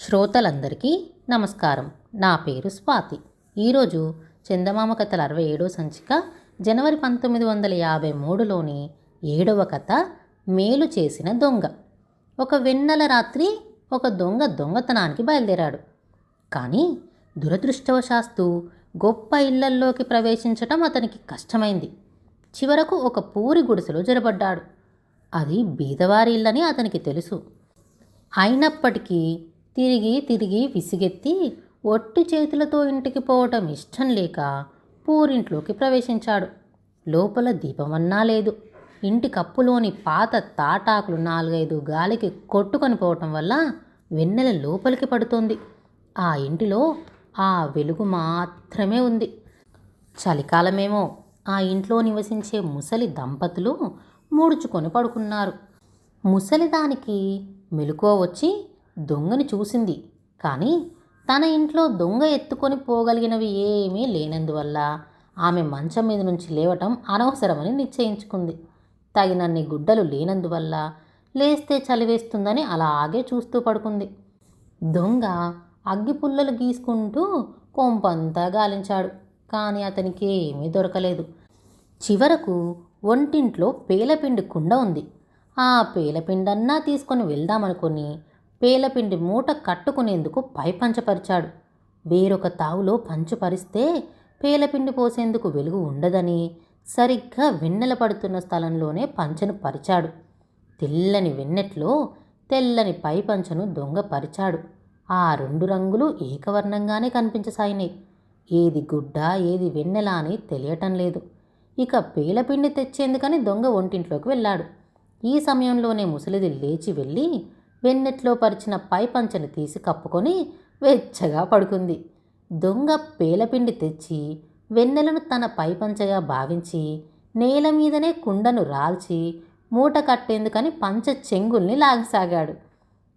శ్రోతలందరికీ నమస్కారం. నా పేరు స్వాతి. ఈరోజు చందమామ కథల అరవై ఏడో సంచిక జనవరి పంతొమ్మిది వందల యాభై మూడులోని ఏడవ కథ మేలు చేసిన దొంగ. ఒక వెన్నెల రాత్రి ఒక దొంగ దొంగతనానికి బయలుదేరాడు. కానీ దురదృష్టవశాస్తు గొప్ప ఇళ్ళల్లోకి ప్రవేశించటం అతనికి కష్టమైంది. చివరకు ఒక పూరి గుడిసెలో జరబడ్డాడు అది బీదవారి ఇల్లని అతనికి తెలుసు. అయినప్పటికీ తిరిగి తిరిగి విసిగెత్తి ఒట్టి చేతులతో ఇంటికి పోవటం ఇష్టం లేక పూరింట్లోకి ప్రవేశించాడు. లోపల దీపమన్నా లేదు. ఇంటి కప్పులోని పాత తాటాకులు నాలుగైదు గాలికి కొట్టుకొని పోవటం వల్ల వెన్నెల లోపలికి పడుతోంది. ఆ ఇంటిలో ఆ వెలుగు మాత్రమే ఉంది. చలికాలమేమో ఆ ఇంట్లో నివసించే ముసలి దంపతులు ముడుచుకొని పడుకున్నారు. ముసలిదానికి మెలకువ వచ్చి దొంగని చూసింది. కానీ తన ఇంట్లో దొంగ ఎత్తుకొని పోగలిగినవి ఏమీ లేనందువల్ల ఆమె మంచం మీద నుంచి లేవటం అనవసరమని నిశ్చయించుకుంది. తగినన్ని గుడ్డలు లేనందువల్ల లేస్తే చలివేస్తుందని అలాగే చూస్తూ పడుకుంది. దొంగ అగ్గిపుల్లలు గీసుకుంటూ కొంపంతా గాలించాడు. కానీ అతనికి ఏమీ దొరకలేదు. చివరకు ఒంటింట్లో పేలపిండి కుండ ఉంది. ఆ పేలపిండన్నా తీసుకొని వెళ్దామనుకొని పేలపిండి మూట కట్టుకునేందుకు పైపంచపరిచాడు. వేరొక తావులో పంచుపరిస్తే పేలపిండి పోసేందుకు వెలుగు ఉండదని సరిగ్గా వెన్నెల పడుతున్న స్థలంలోనే పంచను పరిచాడు. తెల్లని వెన్నెట్లో తెల్లని పై పంచను దొంగ పరిచాడు. ఆ రెండు రంగులు ఏకవర్ణంగానే కనిపించసాగినాయి ఏది గుడ్డ ఏది వెన్నెల అని తెలియటం లేదు. ఇక పేలపిండి తెచ్చేందుకని దొంగ ఒంటింట్లోకి వెళ్ళాడు. ఈ సమయంలోనే ముసలిది లేచి వెళ్ళి వెన్నెట్లో పరిచిన పై పంచను తీసి కప్పుకొని వెచ్చగా పడుకుంది. దొంగ పేలపిండి తెచ్చి వెన్నెలను తన పై పంచగా భావించి నేల మీదనే కుండను రాల్చి మూట కట్టేందుకని పంచ చెంగుల్ని లాగసాగాడు.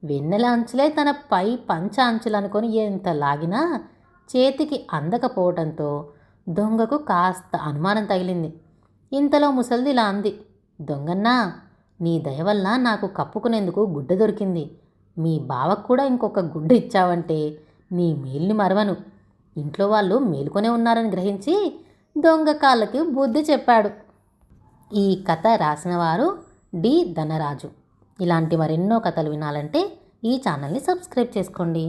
వెన్నెల అంచులే తన పై పంచ అంచులనుకొని ఎంత లాగినా చేతికి అందకపోవడంతో దొంగకు కాస్త అనుమానం తగిలింది. ఇంతలో ముసలిది ఇలా అంది దొంగన్నా నీ దయ వల్ల నాకు కప్పుకునేందుకు గుడ్డ దొరికింది. మీ బావకు కూడా ఇంకొక గుడ్డ ఇచ్చావంటే నీ మేల్ని మరవను. ఇంట్లో వాళ్ళు మేలుకొనే ఉన్నారని గ్రహించి దొంగ కాళ్ళకి బుద్ధి చెప్పాడు. ఈ కథ రాసినవారు డి. ధనరాజు. ఇలాంటి మరెన్నో కథలు వినాలంటే ఈ ఛానల్ని సబ్స్క్రైబ్ చేసుకోండి.